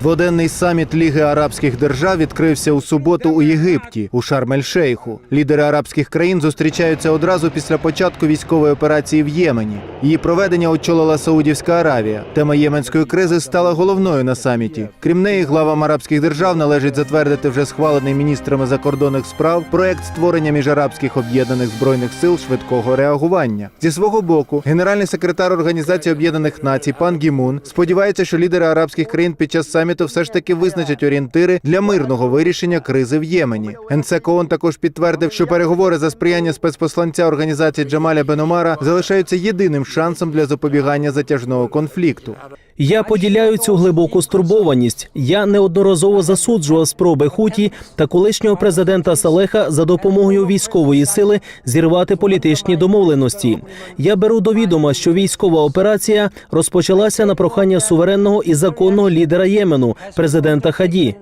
Дводенний саміт Ліги арабських держав відкрився у суботу у Єгипті, у Шарм-ель-Шейху. Лідери арабських країн зустрічаються одразу після початку військової операції в Ємені. Її проведення очолила Саудівська Аравія. Тема єменської кризи стала головною на саміті. Крім неї, главам арабських держав належить затвердити вже схвалений міністрами закордонних справ проект створення міжарабських об'єднаних збройних сил швидкого реагування. Зі свого боку, генеральний секретар Організації Об'єднаних Націй пан Гімун сподівається, що лідери арабських країн під час саміту все ж таки визначать орієнтири для мирного вирішення кризи в Ємені. ООН також підтвердив, що переговори за сприяння спецпосланця організації Джамаля Беномара залишаються єдиним шансом для запобігання затяжного конфлікту. Я поділяю цю глибоку стурбованість. Я неодноразово засуджував спроби Хуті та колишнього президента Салеха за допомогою військової сили зірвати політичні домовленості. Я беру до відома, що військова операція розпочалася на прохання суверенного і законного лідера Ємену, президента Хаді.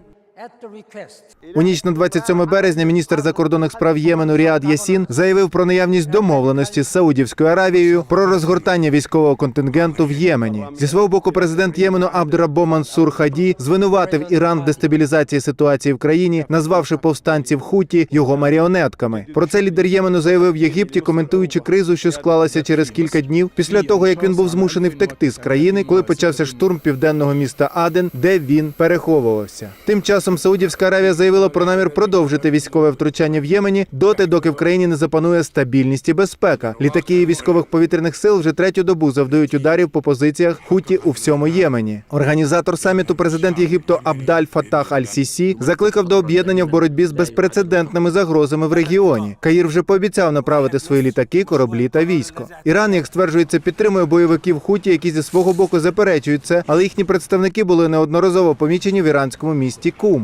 У ніч на 27 березня міністр закордонних справ Ємену Ріад Ясін заявив про наявність домовленості з Саудівською Аравією про розгортання військового контингенту в Ємені. Зі свого боку, президент Ємену Абдурабо Мансур Хаді звинуватив Іран в дестабілізації ситуації в країні, назвавши повстанців Хуті його маріонетками. Про це лідер Ємену заявив в Єгипті, коментуючи кризу, що склалася через кілька днів після того, як він був змушений втекти з країни, коли почався штурм південного міста Аден, де він переховувався. Тим часом Саудівська Аравія заявила про намір продовжити військове втручання в Ємені доти, доки в країні не запанує стабільність і безпека. Літаки військових повітряних сил вже третю добу завдають ударів по позиціях хуті у всьому Ємені. Організатор саміту, президент Єгипту Абдаль Фатах Аль-Сісі, закликав до об'єднання в боротьбі з безпрецедентними загрозами в регіоні. Каїр вже пообіцяв направити свої літаки, кораблі та військо. Іран, як стверджується, підтримує бойовиків хуті, які зі свого боку заперечують це, але їхні представники були неодноразово помічені в іранському місті Кум.